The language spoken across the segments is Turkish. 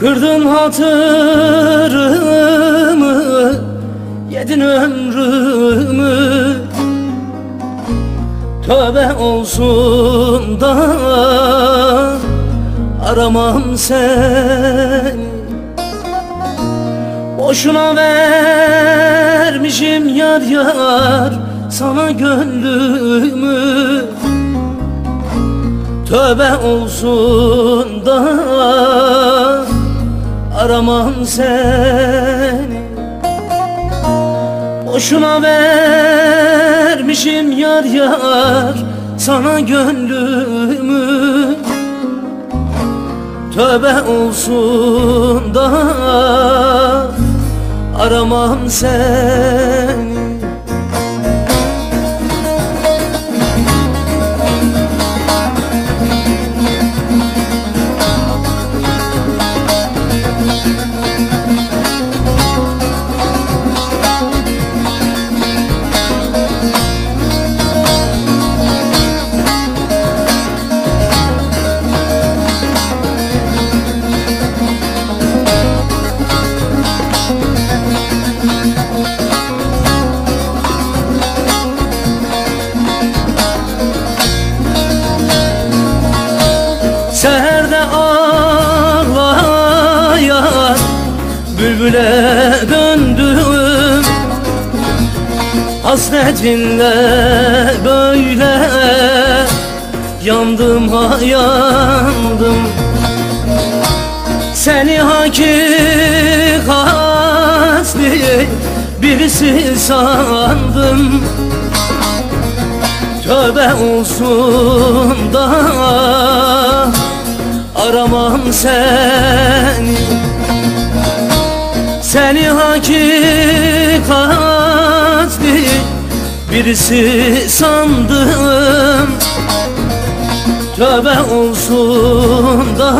Kırdın hatırımı Yedin ömrümü. Tövbe olsun da Aramam seni. Boşuna vermişim yar yar Sana gönlümü. Tövbe olsun da aramam seni. Boşuna vermişim yar yar sana gönlümü. Tövbe olsun da aramam seni bülbüle döndüm. Hasretinle böyle yandım ha yandım. Seni hakikatli birisi sandım. Tövbe olsun da aramam seni Seni hakikatli birisi sandım. Tövbe olsun da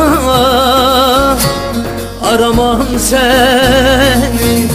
aramam seni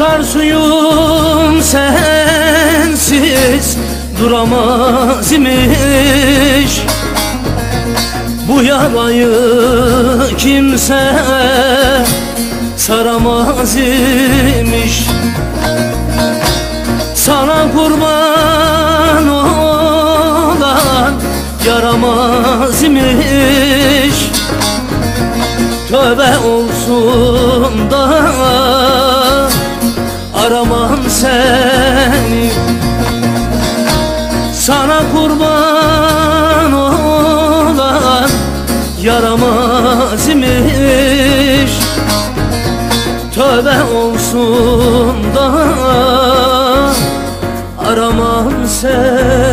Akar suyum sensiz duramaz imiş. Bu yarayı kimse saramaz imiş. Sana kurban olan yaramaz imiş. Tövbe olsun da aramam seni. Sana kurban olan yaramaz imiş. Tövbe olsun da aramam seni